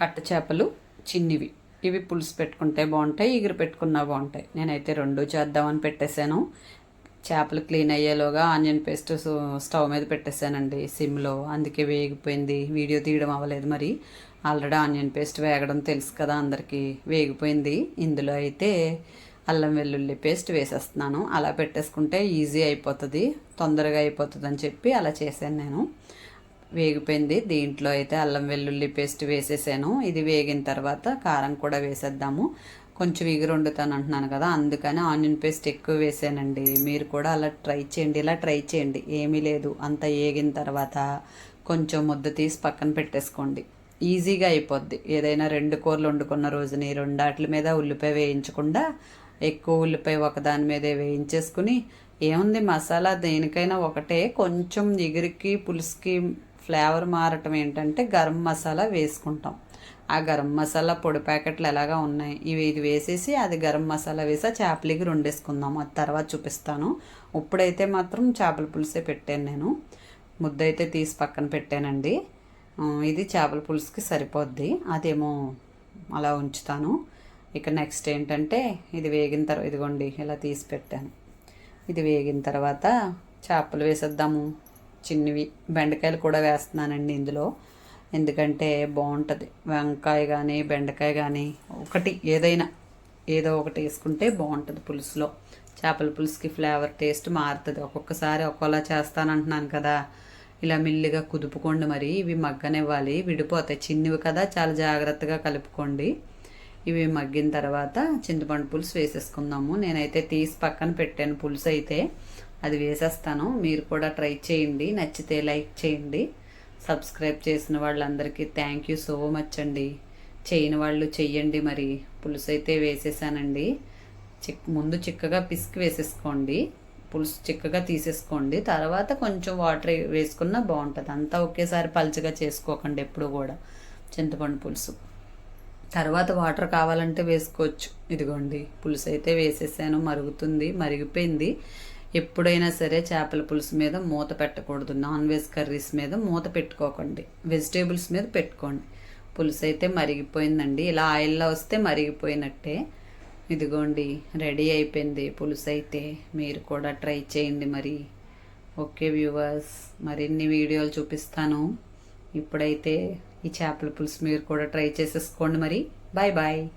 కట్ట చేపలు చిన్నివి. ఇవి పులుసు పెట్టుకుంటే బాగుంటాయి ఎగురు పెట్టుకున్నా బాగుంటాయి. నేనైతే రెండు చేద్దామని పెట్టేశాను. చేపలు క్లీన్ అయ్యేలోగా ఆనియన్ పేస్ట్ స్టవ్ మీద పెట్టేశానండి సిమ్లో. అందుకే వేగిపోయింది. వీడియో తీయడం అవ్వలేదు మరి. ఆల్రెడీ ఆనియన్ పేస్ట్ వేగడం తెలుసు కదా అందరికీ. వేగిపోయింది. ఇందులో అయితే అల్లం వెల్లుల్లి పేస్ట్ వేసేస్తున్నాను. అలా పెట్టేసుకుంటే ఈజీ అయిపోతుంది తొందరగా అయిపోతుంది అని చెప్పి అలా చేశాను నేను. వేగిపోయింది. దీంట్లో అయితే అల్లం వెల్లుల్లి పేస్ట్ వేసేసాను. ఇది వేగిన తర్వాత కారం కూడా వేసేద్దాము. కొంచెం ఎగురు వండుతాను అంటున్నాను కదా అందుకని ఆనియన్ పేస్ట్ ఎక్కువ వేసానండి. మీరు కూడా అలా ట్రై చేయండి ఇలా ట్రై చేయండి. ఏమీ లేదు అంత వేగిన తర్వాత కొంచెం ముద్ద తీసి పక్కన పెట్టేసుకోండి. ఈజీగా అయిపోద్ది. ఏదైనా రెండు కూరలు వండుకున్న రోజుని రెండాట్ల మీద ఉల్లిపాయ వేయించకుండా ఎక్కువ ఉల్లిపాయ ఒకదాని మీదే వేయించేసుకుని ఏముంది మసాలా దేనికైనా ఒకటే కొంచెం ఎగురికి పులుసుకి ఫ్లేవర్ మారటం ఏంటంటే గరం మసాలా వేసుకుంటాం. ఆ గరం మసాలా పొడి ప్యాకెట్లు ఎలాగా ఉన్నాయి? ఇవి ఇది వేసేసి అది గరం మసాలా వేసి ఆ చేపలకి రెండేసుకుందాం. అది తర్వాత చూపిస్తాను. ఇప్పుడైతే మాత్రం చేపల పులుసే పెట్టాను నేను. ముద్ద అయితే తీసి పక్కన పెట్టానండి. ఇది చేపల పులుసుకి సరిపోద్ది. అదేమో అలా ఉంచుతాను. ఇక నెక్స్ట్ ఏంటంటే ఇది వేగిన తర్వాత ఇదిగోండి ఇలా తీసి పెట్టాను. ఇది వేగిన తర్వాత చేపలు వేసేద్దాము. చిన్నవి బెండకాయలు కూడా వేస్తున్నానండి ఇందులో. ఎందుకంటే బాగుంటుంది. వంకాయ కానీ బెండకాయ కానీ ఒకటి ఏదైనా ఏదో ఒకటి వేసుకుంటే బాగుంటుంది పులుసులో. చేపల పులుసుకి ఫ్లేవర్ టేస్ట్ మారుతుంది. ఒక్కొక్కసారి ఒక్కోలా చేస్తానంటున్నాను కదా. ఇలా మెల్లిగా కుదుపుకోండి మరి. ఇవి మగ్గనివ్వాలి. విడిపోతాయి. చిన్నవి కదా. చాలా జాగ్రత్తగా కలుపుకోండి. ఇవి మగ్గిన తర్వాత చింతపండు పులుసు వేసేసుకుందాము. నేనైతే తీసి పక్కన పెట్టాను పులుసు అయితే అది వేసేస్తాను. మీరు కూడా ట్రై చేయండి. నచ్చితే లైక్ చేయండి. సబ్స్క్రైబ్ చేసిన వాళ్ళందరికీ థ్యాంక్ యూ సో మచ్ అండి. చేయని వాళ్ళు చెయ్యండి మరి. పులుసు అయితే వేసేసానండి. చిక్ ముందు చిక్కగా పిసికి వేసేసుకోండి. పులుసు చిక్కగా తీసేసుకోండి. తర్వాత కొంచెం వాటర్ వేసుకున్నా బాగుంటుంది. అంతా ఒకేసారి పలుచగా చేసుకోకండి ఎప్పుడు కూడా. చింతపండు పులుసు. తర్వాత వాటర్ కావాలంటే వేసుకోవచ్చు. ఇదిగోండి. పులుసు అయితే వేసేసాను. మరుగుతుంది మరిగిపోయింది. ఎప్పుడైనా సరే చేపల పులుసు మీద మూత పెట్టకూడదు. నాన్ వెజ్ కర్రీస్ మీద మూత పెట్టుకోకండి. వెజిటేబుల్స్ మీద పెట్టుకోండి. పులుసు అయితే మరిగిపోయిందండి. ఇలా ఆయిల్లో వస్తే మరిగిపోయినట్టే. ఇదిగోండి రెడీ అయిపోయింది పులుసు అయితే. మీరు కూడా ట్రై చేయండి మరి. ఓకే వ్యూవర్స్ మరిన్ని వీడియోలు చూపిస్తాను. ఇప్పుడైతే ఈ చేపల పులుసు మీరు కూడా ట్రై చేసేసుకోండి మరి. Bye bye.